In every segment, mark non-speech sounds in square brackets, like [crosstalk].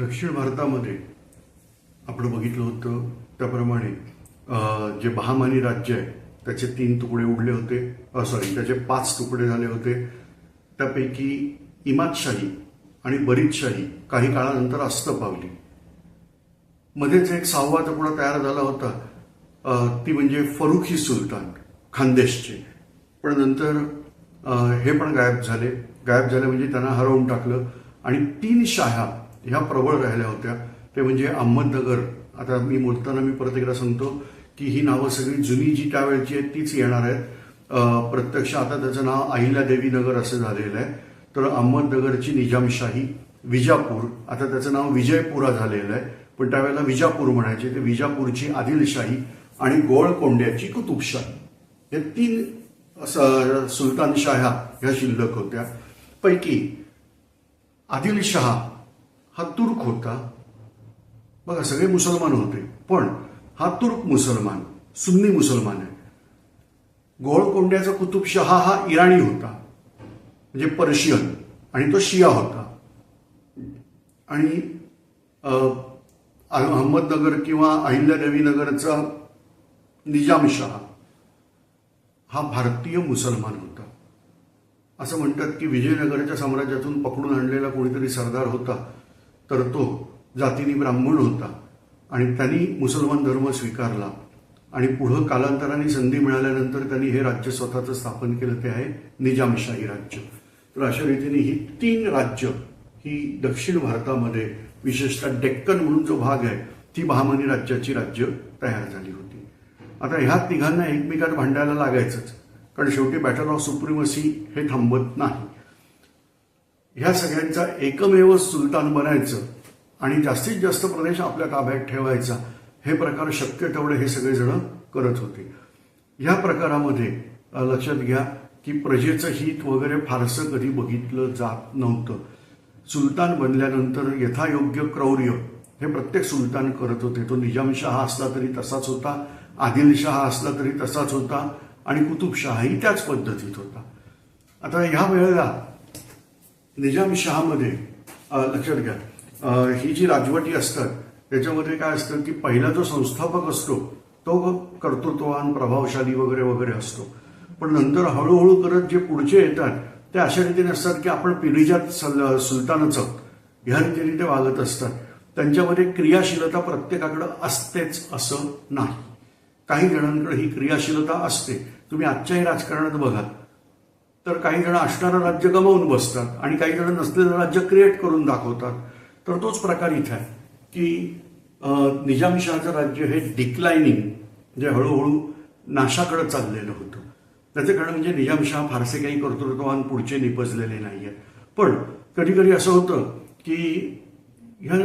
दक्षिण भारतामध्ये आपण बघितलं होतं त्याप्रमाणे जे बहामानी राज्य आहे त्याचे तीन तुकडे उडले होते सॉरी त्याचे पाच तुकडे झाले होते. त्यापैकी इमादशाही आणि बरीदशाही काही काळानंतर अस्त पावली मध्येच एक सहावा तुकडा तयार झाला होता ती म्हणजे फरुखी सुलतान खानदेशचे. पण नंतर हे पण गायब झाले. गायब झाले म्हणजे त्यांना हरवून टाकलं. आणि तीन शाह्या ह्या प्रबळ राहिल्या होत्या. ते म्हणजे अहमदनगर. आता मी बोलताना मी परत एकदा सांगतो की ही नावं सगळी जुनी जी त्यावेळची आहेत तीच येणार आहेत. प्रत्यक्ष आता त्याचं नाव अहिल्यादेवी नगर असं झालेलं आहे. तर अहमदनगरची निजामशाही विजापूर आता त्याचं नाव विजयपुरा झालेलं आहे. पण त्यावेळेला विजापूर म्हणायचे ते विजापूरची आदिलशाही आणि गोळकोंड्याची कुतुबशाही. हे तीन असं सुलतानशाह्या ह्या शिल्लक होत्या. पैकी आदिलशहा हा तुर्क होता. बघा सगळे मुसलमान होते पण हा तुर्क मुसलमान सुन्नी मुसलमान आहे. गोळकोंड्याचा कुतुबशहा हा इराणी होता म्हणजे पर्शियन आणि तो शिया होता. आणि अहमदनगर किंवा अहिल्यादेवी निजामशहा हा भारतीय मुसलमान होता. असं म्हणतात की विजयनगरच्या साम्राज्यातून पकडून आणलेला कोणीतरी सरदार होता. तर तो जातीने ब्राह्मण होता आणि त्यांनी मुसलमान धर्म स्वीकारला. आणि पुढं कालांतराने संधी मिळाल्यानंतर त्यांनी हे राज्य स्वतःचं स्थापन केलं ते आहे निजामशाही राज्य. तर अशा रीतीने ही तीन राज्य ही दक्षिण भारतामध्ये विशेषतः डेक्कन म्हणून जो भाग आहे ती महामनी राज्याची राज्य तयार झाली होती. आता ह्या तिघांना एकमेकात भांडायला लागायचंच कारण शेवटी बॅटल ऑफ सुप्रिमसी हे थांबत नाही. ह्या सगळ्यांचा एकमेव सुलतान बनायचं आणि जास्तीत जास्त प्रदेश आपल्या ताब्यात ठेवायचा हे प्रकार शक्य तेवढे हे सगळेजण करत होते. ह्या प्रकारामध्ये लक्षात घ्या की प्रजेचं हित वगैरे फारसं कधी बघितलं जात नव्हतं. सुलतान बनल्यानंतर यथायोग्य क्रौर्य हे प्रत्येक सुलतान करत होते. तो निजामशहा असला तरी तसाच होता आदिलशहा असला तरी तसाच होता आणि कुतुबशहाही त्याच पद्धतीत होता. आता ह्या वेळेला निजामशहामध्ये अ, लक्षात घ्या. ही जी राजवटी असतात त्याच्यामध्ये काय असतं की पहिला जो संस्थापक असतो तो कर्तृत्ववान प्रभावशाली वगैरे वगैरे असतो. पण नंतर हळूहळू करत जे पुढचे येतात ते अशा रीतीने असतात की आपण पिढीजात सल- सुलतानच आहोत. ह्या रीतीने ते वागत असतात. त्यांच्यामध्ये क्रियाशीलता प्रत्येकाकडे असतेच असं नाही. काही जणांकडे ही क्रियाशीलता असते. तुम्ही आजच्याही राजकारणात बघा. तर काही जण असणारं राज्य गमावून बसतात आणि काही जण नसलेलं राज्य क्रिएट करून दाखवतात. तर तोच प्रकार इथे आहे की निजामशाहचं निजामशहाचं राज्य हे डिक्लायनिंग म्हणजे हळूहळू नाशाकडे चाललेलं होतं. त्याचं कारण म्हणजे निजामशहा फारसे काही कर्तृत्ववान पुढचे निपजलेले नाही आहेत पण कधी कधी असं होतं की ह्या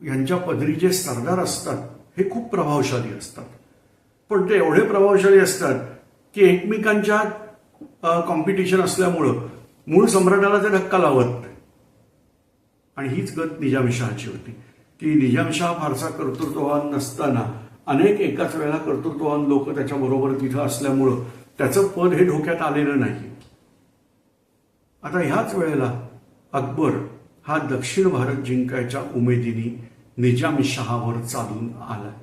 यांच्या पदरी जे सरदार असतात हे खूप प्रभावशाली असतात. पण ते एवढे प्रभावशाली असतात की एकमेकांच्या कॉम्पिटिशन असल्यामुळं मूळ सम्राटाला ते धक्का लावत आणि हीच गत निजामशहाची होती. की निजामशहा फारसा कर्तृत्ववान नसताना अनेक एकाच वेळेला कर्तृत्ववान लोक त्याच्याबरोबर तिथं असल्यामुळं त्याचं पद हे धोक्यात आलेलं नाही. आता ह्याच वेळेला अकबर हा दक्षिण भारत जिंकायच्या उमेदीने निजामशहावर चालून आलाय.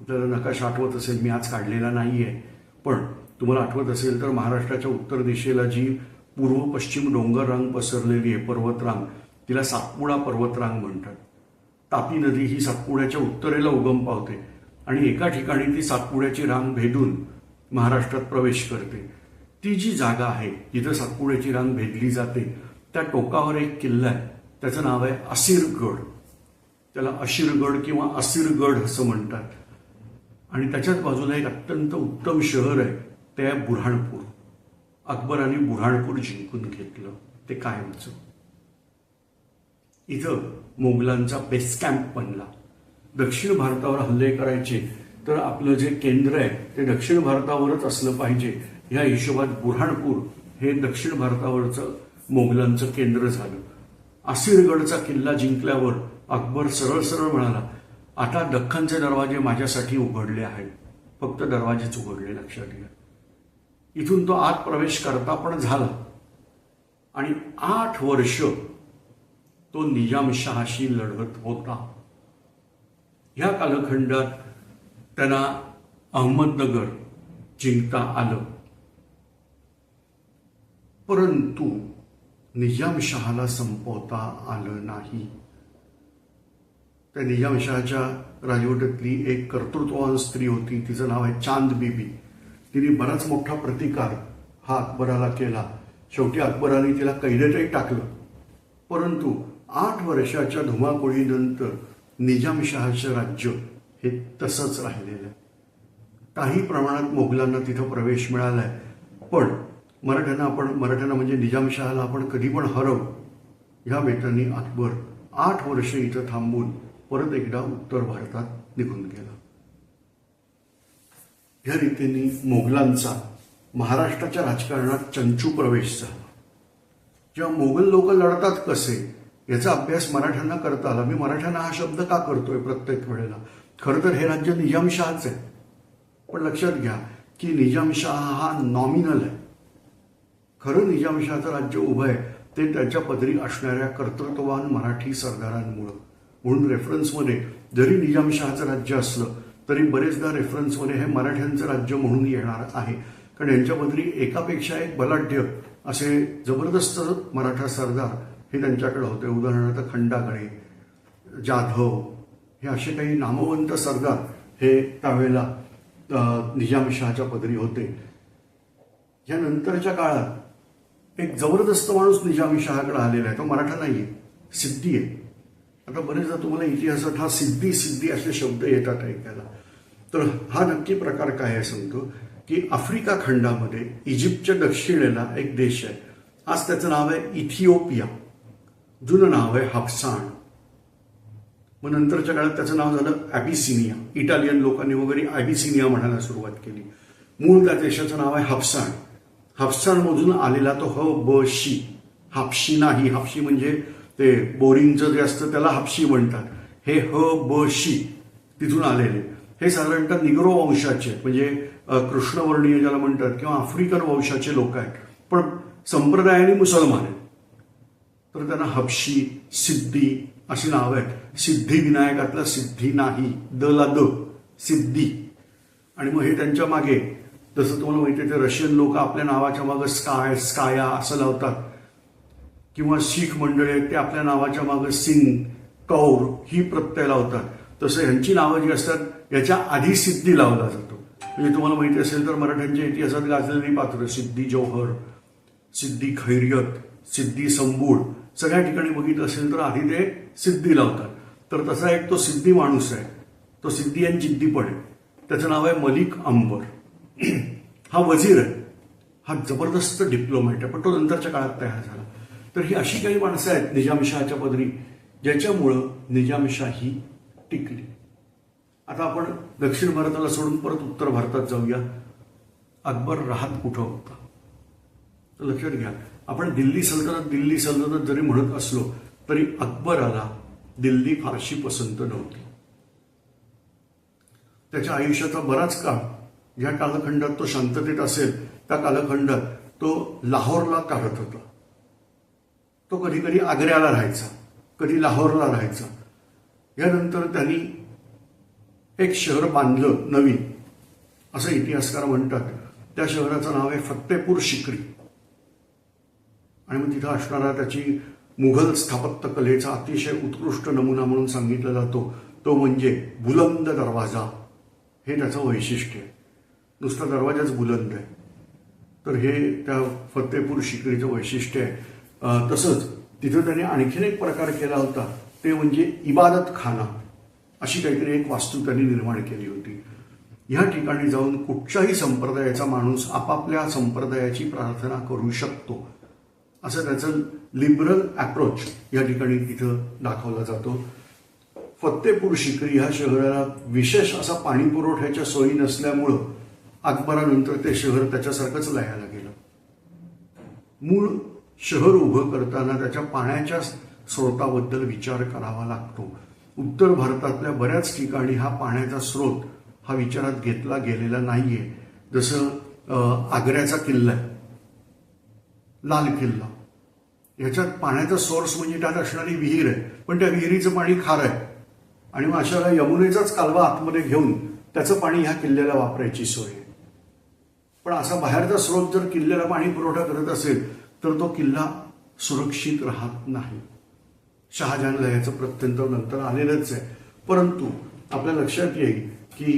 आपल्याला नकाशा आठवत असेल मी आज काढलेला नाहीये. पण तुम्हाला आठवत असेल तर महाराष्ट्राच्या उत्तर दिशेला जी पूर्व पश्चिम डोंगर रांग पसरलेली आहे पर्वतरांग तिला सातपुडा पर्वतरांग म्हणतात. तापी नदी ही सातपुड्याच्या उत्तरेला उगम पावते आणि एका ठिकाणी ती सातपुड्याची रांग भेदून महाराष्ट्रात प्रवेश करते. ती जी जागा आहे जिथं सातपुड्याची रांग भेदली जाते त्या टोकावर एक किल्ला आहे. त्याचं नाव आहे असिरगड त्याला अशिरगड किंवा असिरगड असं म्हणतात. आणि त्याच्याच बाजूला एक अत्यंत उत्तम शहर आहे ते आहे बुऱ्हाणपूर अकबराने बुऱ्हाणपूर जिंकून घेतलं ते कायमचं. इथं मोगलांचा बेस कॅम्प बनला. दक्षिण भारतावर हल्ले करायचे तर आपलं जे केंद्र आहे ते दक्षिण भारतावरच असलं पाहिजे. ह्या हिशोबात बुऱ्हाणपूर हे दक्षिण भारतावरचं मोगलांचं केंद्र झालं. आसिरगडचा किल्ला जिंकल्यावर अकबर सरळ सरळ म्हणाला आता दख्खनचे दरवाजे माझ्यासाठी उघडले आहेत. फक्त दरवाजेच उघडले लक्षात घ्या. इथून तो आत प्रवेश करता पण झाला. आणि आठ वर्ष तो निजामशहाशी लढत होता. ह्या कालखंडात त्यांना अहमदनगर जिंकता आलं. परंतु निजामशहाला संपवता आलं नाही. त्या निजामशहाच्या राजवटीतली एक कर्तृत्ववान स्त्री होती तिचं नाव आहे चांद बीबी. तिने बराच मोठा प्रतिकार हा अकबराला केला. शेवटी अकबराने तिला कैदेतही टाकलं. परंतु आठ वर्षाच्या धुमाकुळीनंतर निजामशहाचं राज्य हे तसंच राहिलेलं आहे. काही प्रमाणात मोगलांना तिथं प्रवेश मिळालाय पण मराठ्यांना आपण मराठ्यांना म्हणजे निजामशहाला आपण कधी पण हरव ह्या बेतांनी अकबर आठ वर्ष इथं थांबून परत एकदा उत्तर भारतात निघून गेला. या रीतीने मोगलांचा महाराष्ट्राच्या राजकारणात चंचू प्रवेश झाला. जेव्हा मोगल लोक लढतात कसे याचा अभ्यास मराठ्यांना करता आला. मी मराठ्यांना हा शब्द का करतोय प्रत्येक वेळेला? खरं तर हे राज्य निजामशहाच आहे. पण लक्षात घ्या की निजामशाह हा नॉमिनल आहे. खरं निजामशहाचं राज्य उभं आहे ते त्याच्या पदरी असणाऱ्या कर्तृत्ववान मराठी सरदारांमुळं. म्हणून रेफरन्समध्ये जरी निजामशहाचं राज्य असलं तरी बरेचदा रेफरन्समध्ये हे मराठ्यांचं राज्य म्हणून येणार आहे. कारण यांच्या पदरी एकापेक्षा एक बलाढ्य असे जबरदस्त मराठा सरदार हे त्यांच्याकडे होते. उदाहरणार्थ खंडागळे जाधव हे असे काही नामवंत सरदार हे त्यावेळेला निजामशहाच्या पदरी होते. या नंतरच्या काळात एक जबरदस्त माणूस निजामशहाकडे आलेला आहे. तो मराठा नाही आहे सिद्धी आहे. आता बरेचदा तुम्हाला इतिहासात हा सिद्धी सिद्धी असे शब्द येतात ऐकायला. तर हा नक्की प्रकार काय आहे सांगतो? की आफ्रिका खंडामध्ये इजिप्तच्या दक्षिणेला एक देश आहे. आज त्याचं नाव आहे इथिओपिया. जुनं नाव आहे हापसाण मग नंतरच्या काळात त्याचं नाव झालं ॲबिसिनिया. इटालियन लोकांनी वगैरे ॲबिसिनिया म्हणायला सुरुवात केली. मूळ त्या देशाचं नाव आहे हापसाण हापसाणमधून आलेला तो ह ब शी. हापशी नाही. हापशी म्हणजे ते बोरिंगचं जे असतं त्याला हापशी म्हणतात. हे ह ब शी तिथून आलेले. हे साधारणतः निग्रो वंशाचे म्हणजे कृष्णवर्णीय ज्याला म्हणतात किंवा आफ्रिकन वंशाचे लोक आहेत. पण संप्रदायाने मुसलमान आहेत. तर त्यांना हपशी सिद्धी अशी नावं आहेत. सिद्धी विनायकातला सिद्धी नाही द ला द सिद्धी. आणि मग हे त्यांच्या मागे जसं तुम्हाला माहिती आहे ते रशियन लोक आपल्या नावाच्या मागे स्काय स्काया असं लावतात. किंवा शीख मंडळी आहेत ते आपल्या नावाच्या मागे सिंग कौर ही प्रत्यय लावतात. तसं ह्यांची नावं जी असतात याच्या आधी सिद्धी लावला जातो. म्हणजे तुम्हाला माहिती असेल तर मराठ्यांच्या इतिहासात गाजलेली पात्र सिद्धी जौहर सिद्धी खैरियत सिद्धी संबूळ सगळ्या ठिकाणी बघितलं असेल तर आधी ते सिद्धी लावतात. तर तसा एक तो सिद्धी माणूस आहे. तो सिद्धी आणि जिद्दी पण आहे त्याचं नाव आहे मलिक अंबर. [clears throat] हा वजीर आहे. हा जबरदस्त डिप्लोमॅट आहे. पण तो नंतरच्या काळात तयार झाला. तर ही अशी काही माणसं आहेत निजामशाहच्या पदरी ज्याच्यामुळं निजामशाही टिकली. आता आपण दक्षिण भारताला सोडून परत उत्तर भारतात जाऊया. अकबर राहत कुठं होता? तर लक्षात घ्या आपण दिल्ली सल्तनत दिल्ली सल्तनत जरी म्हणत असलो तरी अकबराला दिल्ली फारशी पसंत नव्हती. त्याच्या आयुष्याचा बराच काळ ज्या कालखंडात तो शांततेत असेल त्या कालखंडात तो लाहोरला काढत होता. तो कधी कधी आग्र्याला राहायचा कधी लाहोरला राहायचा. यानंतर त्यांनी एक शहर बांधलं नवीन असं इतिहासकार म्हणतात. त्या शहराचं नाव आहे फत्तेपूर शिकरी. आणि मग तिथं असणारा त्याची मुघल स्थापत्य कलेचा अतिशय उत्कृष्ट नमुना म्हणून सांगितला जातो. तो म्हणजे बुलंद दरवाजा. हे त्याचं वैशिष्ट्य आहे. नुसता दरवाजाच बुलंद आहे. तर हे त्या फतेपूर शिकरीचं वैशिष्ट्य आहे. तसंच तिथं त्याने आणखीन एक प्रकार केला होता. ते म्हणजे इबादत खाना. अशी काहीतरी एक वास्तू त्यांनी निर्माण केली होती. ह्या ठिकाणी जाऊन कुठच्याही संप्रदायाचा माणूस आपापल्या संप्रदायाची प्रार्थना करू शकतो. असं त्याचं लिबरल अप्रोच या ठिकाणी तिथं दाखवला जातो. फत्तेपूर शिकरी ह्या शहराला विशेष असा पाणी पुरवठ्याच्या सोयी नसल्यामुळं अकबरानंतर ते शहर त्याच्यासारखंच लयाला गेलं. मूळ शहर उभं करताना त्याच्या पाण्याच्या स्रोताबद्दल विचार करावा लागतो. उत्तर भारतातल्या बऱ्याच ठिकाणी हा पाण्याचा स्रोत हा विचारात घेतला गेलेला नाहीये. जसं आग्र्याचा किल्ला आहे. लाल किल्ला. ह्याच्यात पाण्याचा सोर्स म्हणजे त्यात असणारी विहीर आहे. पण त्या विहिरीचं पाणी खार आहे. आणि मग अशाला यमुनेचाच कालवा आतमध्ये घेऊन त्याचं पाणी ह्या किल्ल्याला वापरायची सोय आहे. पण असा बाहेरचा स्रोत जर किल्ल्याला पाणी पुरवठा करत असेल तर तो किल्ला सुरक्षित राहत नाही. शहाजहानला याचं प्रत्यंतर नंतर आलेलंच आहे. परंतु आपल्या लक्षात येईल की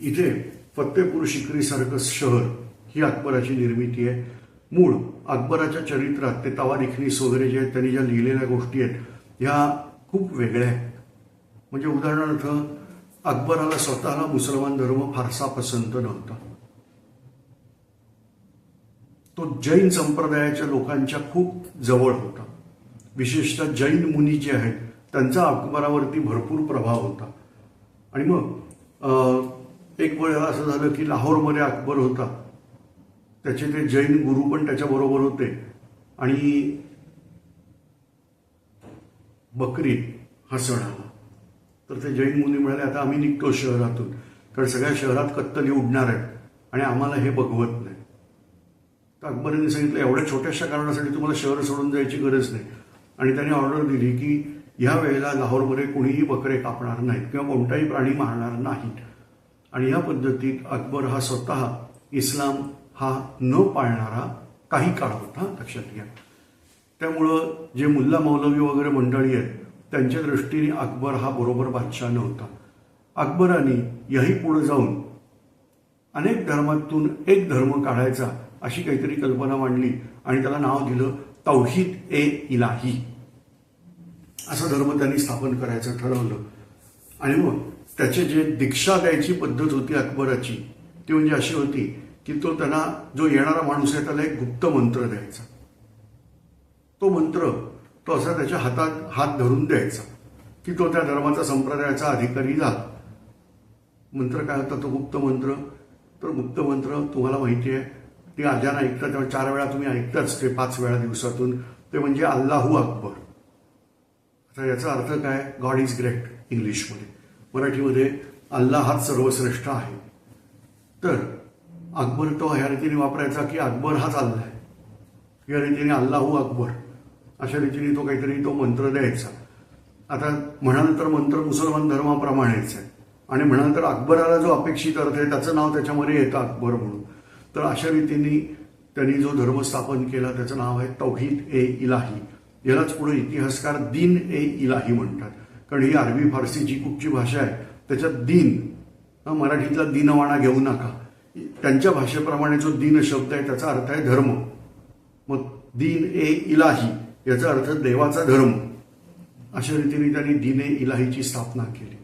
इथे फतेपूर शिकरीसारखं शहर ही अकबराची निर्मिती आहे. मूळ अकबराच्या चरित्रात ते तवारिखनीस वगैरे जे आहेत त्यांनी ज्या लिहिलेल्या गोष्टी आहेत ह्या खूप वेगळ्या आहेत. म्हणजे उदाहरणार्थ अकबराला स्वतःला मुसलमान धर्म फारसा पसंत नव्हता. तो जैन संप्रदायाच्या लोकांच्या खूप जवळ होता. विशेषतः जैन मुनी जे आहेत त्यांचा अकबरावरती भरपूर प्रभाव होता. आणि मग एक वेळ असं झालं की लाहोरमध्ये अकबर होता. त्याचे ते जैन गुरु पण त्याच्याबरोबर होते. आणि बकरी हा सण आला. तर ते जैन मुनी म्हणाले आता आम्ही निघतो शहरातून. कारण सगळ्या शहरात कत्तली उडणार आहेत आणि आम्हाला हे बघवत नाही. तर अकबरांनी सांगितलं एवढ्या छोट्याशा कारणासाठी तुम्हाला शहर सोडून जायची गरज नाही. आणि त्याने ऑर्डर दिली की ह्या वेळेला लाहोरमध्ये कोणीही बकरे कापणार नाहीत किंवा कोणताही प्राणी मारणार नाहीत. आणि या पद्धतीत अकबर हा स्वतः इस्लाम हा न पाळणारा काही काळ होता लक्षात घ्या. त्यामुळं जे मुल्ला मौलवी वगैरे मंडळी आहेत त्यांच्या दृष्टीने अकबर हा बरोबर बादशाह नव्हता. अकबराने याही पुढे जाऊन अनेक धर्मातून एक धर्म काढायचा अशी काहीतरी कल्पना मांडली आणि त्याला नाव दिलं तौहीद ए इलाही. असा धर्म त्यांनी स्थापन करायचं ठरवलं. आणि मग त्याचे जे दीक्षा द्यायची पद्धत होती अकबराची ती म्हणजे अशी होती की तो त्यांना जो येणारा माणूस आहे त्याला एक गुप्त मंत्र द्यायचा. तो मंत्र तो असा त्याच्या हातात हात धरून द्यायचा की तो त्या धर्माचा संप्रदायाचा अधिकारी झाला. मंत्र काय होता? तो गुप्त मंत्र. तर गुप्त मंत्र तुम्हाला माहिती आहे ती अजान ऐकता तेव्हा चार वेळा तुम्ही ऐकताच ते पाच वेळा दिवसातून. ते म्हणजे अल्लाहू अकबर. आता याचा अर्थ काय? गॉड इज ग्रेट इंग्लिशमध्ये. मराठीमध्ये अल्लाह हाच सर्वश्रेष्ठ आहे. तर अकबर तो ह्या रीतीने वापरायचा की अकबर हाच अल्लाह आहे. या रीतीने अल्लाहू अकबर. अशा रीतीने तो काहीतरी तो मंत्र द्यायचा. आता म्हणाल तर मंत्र मुसलमान धर्माप्रमाणेच आहे. आणि म्हणाल तर अकबराला जो अपेक्षित अर्थ आहे त्याचं नाव त्याच्यामध्ये येतं अकबर म्हणून. तर अशा रीतीने त्यांनी जो धर्म स्थापन केला त्याचं नाव आहे तौहीद ए इलाही. यालाच पुढे इतिहासकार दिन ए इलाही म्हणतात. कारण ही अरबी फारसी जी कुठची भाषा आहे त्याच्यात दिन हा मराठीतला दिनवाणा घेऊ नका. त्यांच्या भाषेप्रमाणे जो दिन शब्द आहे त्याचा अर्थ आहे धर्म. मग दिन ए इलाही याचा अर्थ देवाचा धर्म. अशा रीतीने त्यांनी दिन ए इलाहीची स्थापना केली.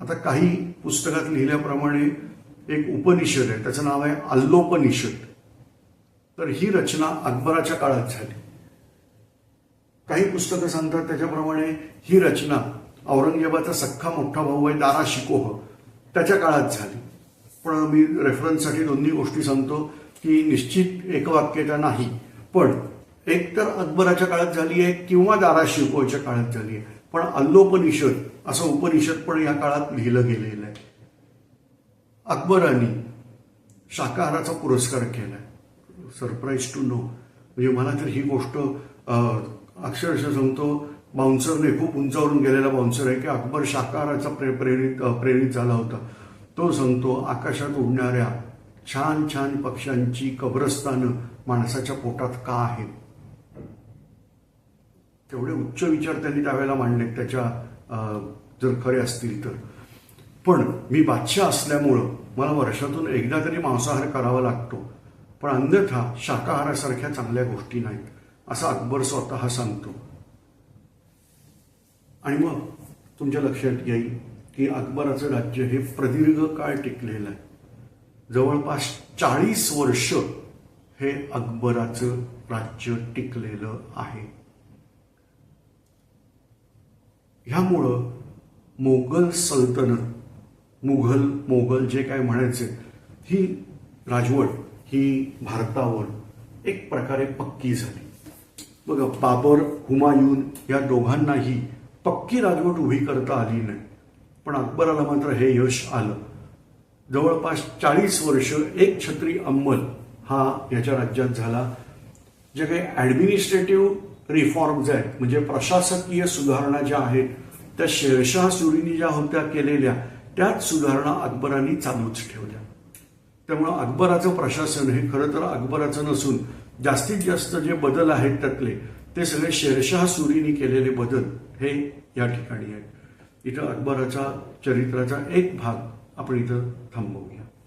आता काही पुस्तकात लिहिल्याप्रमाणे एक उपनिषद आहे त्याचं नाव आहे अल्लोपनिषद. तर ही रचना अकबराच्या काळात झाली. काही पुस्तकं सांगतात त्याच्याप्रमाणे ही रचना औरंगजेबाचा सख्खा मोठा भाऊ आहे दारा शिकोह त्याच्या काळात झाली. पण मी रेफरन्ससाठी दोन्ही गोष्टी सांगतो की निश्चित एकवाक्यता नाही. पण एक तर अकबराच्या काळात झाली आहे किंवा दारा शिकोहच्या काळात झाली आहे. पण अल्लोपनिषद असं उपनिषद पण या काळात लिहिलं गेलेलं आहे. अकबरांनी शाकाहाराचा पुरस्कार केलाय. सरप्राईज टू नो म्हणजे मला तर ही गोष्ट अक्षरशः सांगतो बाउन्सरने खूप उंचावरून गेलेला बाउन्सर आहे की अकबर शाकाहाराचा प्रे प्रेरित प्रेरित झाला होता. तो सांगतो आकाशात उडणाऱ्या छान छान पक्ष्यांची कब्रस्तानं माणसाच्या पोटात का आहेत तेवढे उच्च विचार त्यांनी त्यावेळेला मांडले त्याच्या जर खरे असतील तर. पण मी बादशाह असल्यामुळं मला वर्षातून एकदा तरी मांसाहार करावा लागतो. पण अन्यथा शाकाहारासारख्या चांगल्या गोष्टी नाहीत असं अकबर स्वतः सांगतो. आणि मग तुमच्या लक्षात येईल की अकबराचं राज्य हे प्रदीर्घ काळ टिकलेलं आहे. जवळपास चाळीस वर्ष हे अकबराचं राज्य टिकलेलं आहे. ह्यामुळं मोगल सल्तनत मुघल मोगल जे काय म्हणायचे ही राजवट ही भारतावर एक प्रकारे पक्की झाली. बघा बाबर हुमायून या दोघांनाही पक्की राजवट उभी करता आली नाही. पण अकबराला मात्र हे यश आलं. जवळपास चाळीस वर्ष एक छत्री अंमल हा याच्या राज्यात झाला. जे काही ॲडमिनिस्ट्रेटिव्ह रिफॉर्म्स आहेत म्हणजे प्रशासकीय सुधारणा ज्या आहेत त्या शेरशाह सुरीने ज्या होत्या केलेल्या त्याच सुधारणा अकबरांनी चालूच ठेवल्या. त्यामुळं अकबराचं प्रशासन हे खरं तर अकबराचं नसून जास्तीत जास्त जे बदल आहेत त्यातले ते सगळे शेरशाह सुरीने केलेले बदल हे या ठिकाणी आहेत. इथं अकबराचा चरित्राचा एक भाग आपण इथं थांबवू.